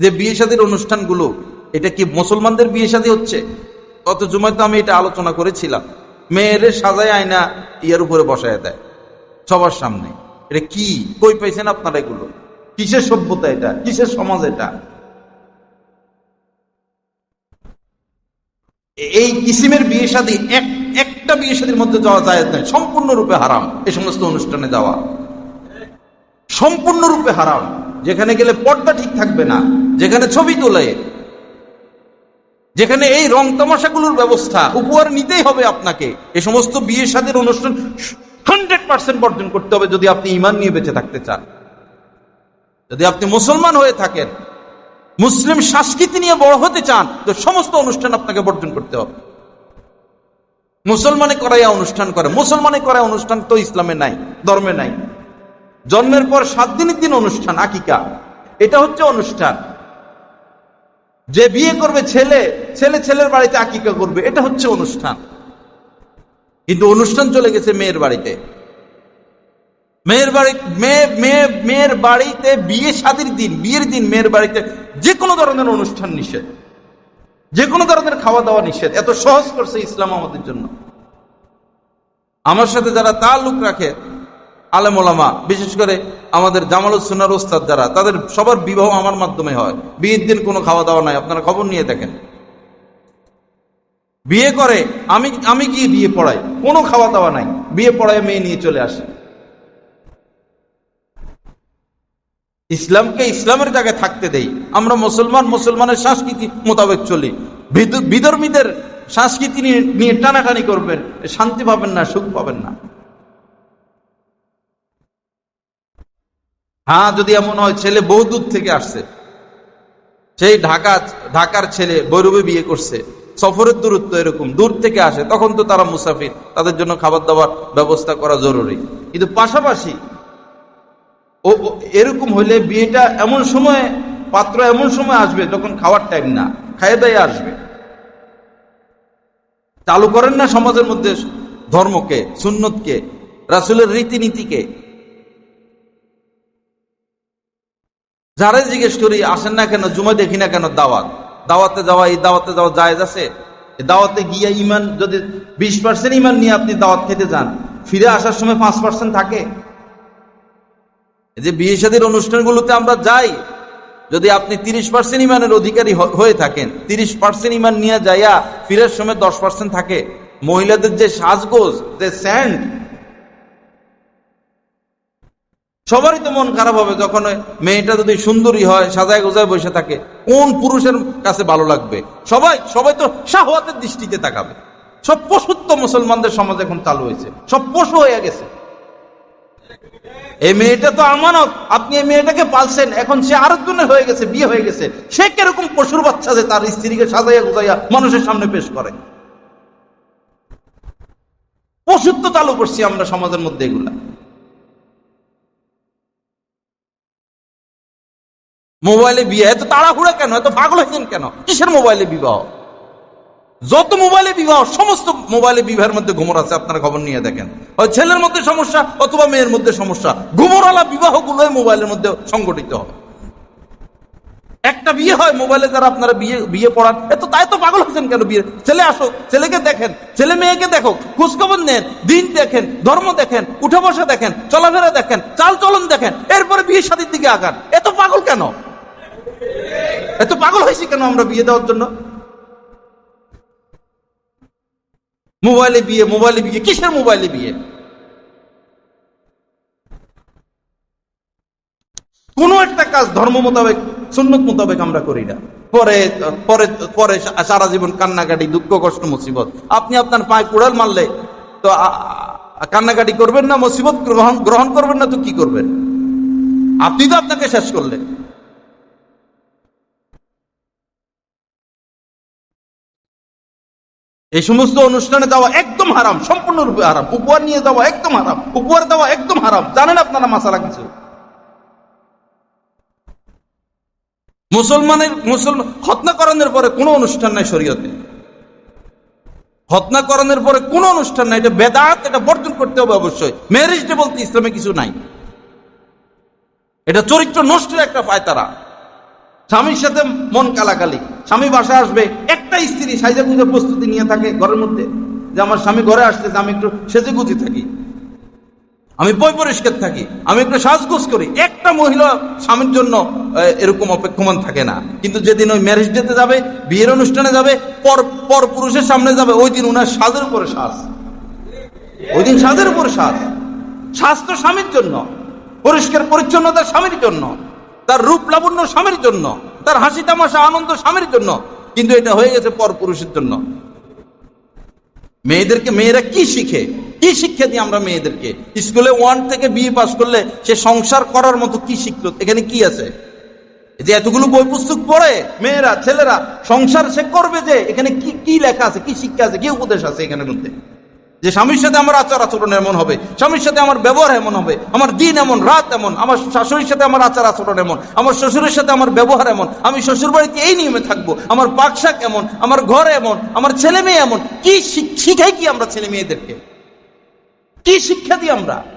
যে বিয়ে শাদীর অনুষ্ঠানগুলো, এটা কি মুসলমানদের বিয়ে শাদী হচ্ছে? গত জুমায় তো আমি এটা আলোচনা করেছিলাম। মেয়েরে সাজায় আয়না, ইয়ার উপরে বসায় দেয়, সবার সামনে। এটা কি? কই পাইছেন আপনারা এগুলো? কিসের সভ্যতা এটা? কিসের সমাজ এটা? এই কিসিমের বিয়ে শাদী, এক, একটা বিয়ে শাদীর মধ্যে যাওয়া যায় না। সম্পূর্ণরূপে হারাম এই সমস্ত অনুষ্ঠানে যাওয়া। সম্পূর্ণরূপে হারাম। যেখানে গেলে পর্দা ঠিক থাকবে না, যেখানে ছবি তোলে, যেখানে এই রং তামাশাগুলোর ব্যবস্থা উপহার নিতেই হবে আপনাকে। এই সমস্ত বিয়ে শাদীর অনুষ্ঠান হান্ড্রেড পার্সেন্ট বর্জন করতে হবে যদি আপনি ইমান নিয়ে বেঁচে থাকতে চান। যদি আপনি মুসলমান হয়ে থাকেন, মুসলিম সংস্কৃতি নিয়ে বড় হতে চান, তো সমস্ত অনুষ্ঠান আপনাকে বর্জন করতে হবে। মুসলমানে করাইয়া অনুষ্ঠান করে, মুসলমানে করাই অনুষ্ঠান তো ইসলামে নাই, ধর্মে নাই। জন্মের পর সাত দিনের দিন অনুষ্ঠান, আকিকা। এটা হচ্ছে অনুষ্ঠান। যে বিয়ে করবে ছেলে ছেলে ছেলের বাড়িতে আকিকা করবে, এটা হচ্ছে অনুষ্ঠান। কিন্তু অনুষ্ঠান চলে গেছে মেয়ের বাড়িতে। মেয়ের বাড়ি, মেয়ে মেয়ে, মেয়ের বাড়িতে বিয়ে শাদির দিন, বিয়ের দিন মেয়ের বাড়িতে যে কোনো ধরনের অনুষ্ঠান নিষেধ। যে কোনো ধরনের খাওয়া দাওয়া নিষেধ। এত সহজ করছে ইসলাম আমাদের জন্য। আমার সাথে যারা তাল্লুক রাখে আলেমোলামা বিশেষ করে আমাদের জামালুস সোনার ওস্তাদ যারা, তাদের সবার বিবাহ আমার মাধ্যমে হয়। বিয়ের দিন কোনো খাওয়া দাওয়া নাই, আপনারা খবর নিয়ে দেখেন। বিয়ে করে, আমি আমি গিয়ে বিয়ে পড়াই, কোনো খাওয়া দাওয়া নাই, বিয়ে পড়ায় মেয়ে নিয়ে চলে আসে। ইসলামকে ইসলামের জায়গায় থাকতে দেই। আমরা মুসলমান, মুসলমানের সংস্কৃতি মোতাবেক চলি। বিধর্মীদের সংস্কৃতি নিয়ে টানাটানি করবেন, শান্তি পাবেন না, সুখ পাবেন না। হ্যাঁ যদি এমন হয়, ছেলে বহু দূর থেকে আসছে। সেই ঢাকা, ঢাকার ছেলে বৈরবে বিয়ে করছে। সফরের দূরত্ব এরকম, দূর থেকে আসে। তখন তো তারা মুসাফির, তাদের জন্য খাবার দাবার ব্যবস্থা করা জরুরি। কিন্তু পাশাপাশি, ও এরকম হইলে বিয়েটা এমন সময়ে, পাত্র এমন সময় আসবে যখন খাওয়ার টাইম না, খাইয়ে দায়ে আসবে। চালু করেন না সমাজের মধ্যে ধর্মকে, সুন্নতকে, রাসুলের রীতিনীতিকে। যারা জিজ্ঞেস করি, আসেন না কেন জুমা দেখি না কেন দাওয়াত? দাওয়াতে যাওয়া, এই দাওয়াতে যাওয়া জায়েজ আছে? দাওয়াতে গিয়ে ইমান যদি বিশ পার্সেন্ট ইমান নিয়ে আপনি দাওয়াত খেতে যান, ফিরে আসার সময় পাঁচ পার্সেন্ট থাকে। যে বিয়ে শাদীর অনুষ্ঠানগুলোতে আমরা যাই, যদি আপনি তিরিশ পার্সেন্ট ইমানের অধিকারী হয়ে থাকেন, তিরিশ পার্সেন্ট ইমান নিয়ে যাইয়া ফিরের সময় দশ পার্সেন্ট থাকে। মহিলাদের যে সাজগোজ, যে স্যান্ড সবারই তো মন খারাপ হবে যখন মেয়েটা যদি সুন্দরী হয়, সাজায় গোজায় বসে থাকে, কোন পুরুষের কাছে ভালো লাগবে? সবাই সবাই তো শাহওয়াতের দৃষ্টিতে তাকাবে। সব পশুত্ব মুসলমানদের সমাজ এখন চালু হয়েছে। সব পশু হয়ে গেছে। এই মেয়েটা তো আমানত। আপনি এই মেয়েটাকে পালছেন, এখন সে আর আরেকজনের হয়ে গেছে, বিয়ে হয়ে গেছে। সে কীরকম পশুর বাচ্চা যে তার স্ত্রীকে সাজাইয়া গুজাইয়া মানুষের সামনে পেশ করে? পশুত্ব চালু করছি আমরা সমাজের মধ্যে এগুলা। মোবাইলে বিয়ে, এত তাড়াহুড়া কেন? এত পাগল হয়েছেন কেন? কিসের মোবাইলে বিবাহ? যত মোবাইলে বিবাহ, সমস্ত মোবাইলে বিবাহের মধ্যে ঘুমর আছে, আপনারা খবর নিয়ে দেখেন। হয় ছেলের মধ্যে সমস্যা, অথবা মেয়ের মধ্যে সমস্যা। ঘুমরওয়ালা বিবাহগুলো মোবাইলের মধ্যে সংগঠিত হবে। একটা বিয়ে হয়, মোবাইলে যারা আপনারা বিয়ে বিয়ে পড়ান এত তাই তো পাগল হয়েছেন কেন বিয়ে? ছেলে আসো, ছেলেকে দেখেন, ছেলে মেয়েকে দেখো, খোঁজখবর নেন, দিন দেখেন, ধর্ম দেখেন, উঠে বসা দেখেন, চলাফেরা দেখেন চাল চলন দেখেন, এরপরে বিয়ে শাদীর দিকে আগান। এত পাগল কেন? এত পাগল হয়েছি কেন আমরা বিয়ে দেওয়ার জন্য? মোবাইলে বিয়ে মোবাইলে বিয়ে, কিসের মোবাইলে বিয়ে? কোন একটা কাজ ধর্ম মোতাবেক, সুন্নত মোতাবেক আমরা করি না। পরে পরে পরে সারা জীবন কান্নাকাটি, দুঃখ, কষ্ট, মুসিবত। আপনি আপনার পায়ে কুড়াল মারলে তো কান্নাকাটি করবেন না, মুসিবত গ্রহণ গ্রহণ করবেন না, তো কি করবেন? আপনি তো আপনাকে শেষ করলেন। এই সমস্ত অনুষ্ঠানে যাওয়া একদম হারাম, সম্পূর্ণরূপে হারাম। উপহার নিয়ে যাওয়া একদম হারাম, উপহার দেওয়া একদম হারাম। জানেন আপনারা মাসালা কিছু? মুসলমানের, মুসলমান হত্যাকরণের পরে কোনো অনুষ্ঠান নাই শরীয়তে। হত্যাকরণের পরে কোনো অনুষ্ঠান নাই। এটা বেদাত, এটা বর্জন করতে হবে অবশ্যই। ম্যারেজ ডে বলতে ইসলামে কিছু নাই। এটা চরিত্র নষ্টের একটা পায়তারা স্বামীর সাথে মন কালাকালি। স্বামী বাসায় আসবে একটা স্ত্রী সাইজা গুজে প্রস্তুতি নিয়ে থাকে ঘরের মধ্যে, যে আমার স্বামী ঘরে আসতেছে আমি একটু সেজে গুজি থাকি, আমি বই পরিষ্কার থাকি, আমি একটু সাজগোজ করি, একটা মহিলা স্বামীর জন্য এরকম অপেক্ষমান থাকে না। কিন্তু যেদিন ওই ম্যারেজ ডেতে যাবে, বিয়ের অনুষ্ঠানে যাবে, পর পর পুরুষের সামনে যাবে, ওই দিন ওনার সাজের উপরে সাজ। ওই দিন সাজের উপরে সাজ। সাজ তো স্বামীর জন্য, পরিষ্কার পরিচ্ছন্নতা স্বামীর জন্য, তার রূপ লাবণ্য স্বামীর জন্য, তার হাসি তামাশা আনন্দ স্বামীর জন্য কিন্তু এটা হয়ে গেছে পর পুরুষের জন্য। মেয়েদেরকে মেয়েরা কি শিখে? কি শিক্ষা দিই আমরা মেয়েদেরকে? স্কুলে ওয়ান থেকে বিয়ে পাস করলে সে সংসার করার মতো কি শিখলো? এখানে কি আছে? যে এতগুলো বই পুস্তক পড়ে, মেয়েরা, ছেলেরা, সংসার সে করবে যে, এখানে কি কি লেখা আছে, কি শিক্ষা আছে, কি উপদেশ আছে এখানে মধ্যে? যে স্বামীর সাথে আমার আচার আচরণ এমন হবে, স্বামীর সাথে আমার ব্যবহার এমন হবে, আমার দিন এমন, রাত এমন, আমার শাশুড়ির সাথে আমার আচার আচরণ এমন, আমার শ্বশুরের সাথে আমার ব্যবহার এমন, আমি শ্বশুর বাড়িতে এই নিয়মে থাকব, আমার পাকশাক এমন, আমার ঘর এমন, আমার ছেলে মেয়ে এমন, কি শিখ- শিখাই কি আমরা ছেলে মেয়েদেরকে কি শিক্ষা দিই আমরা?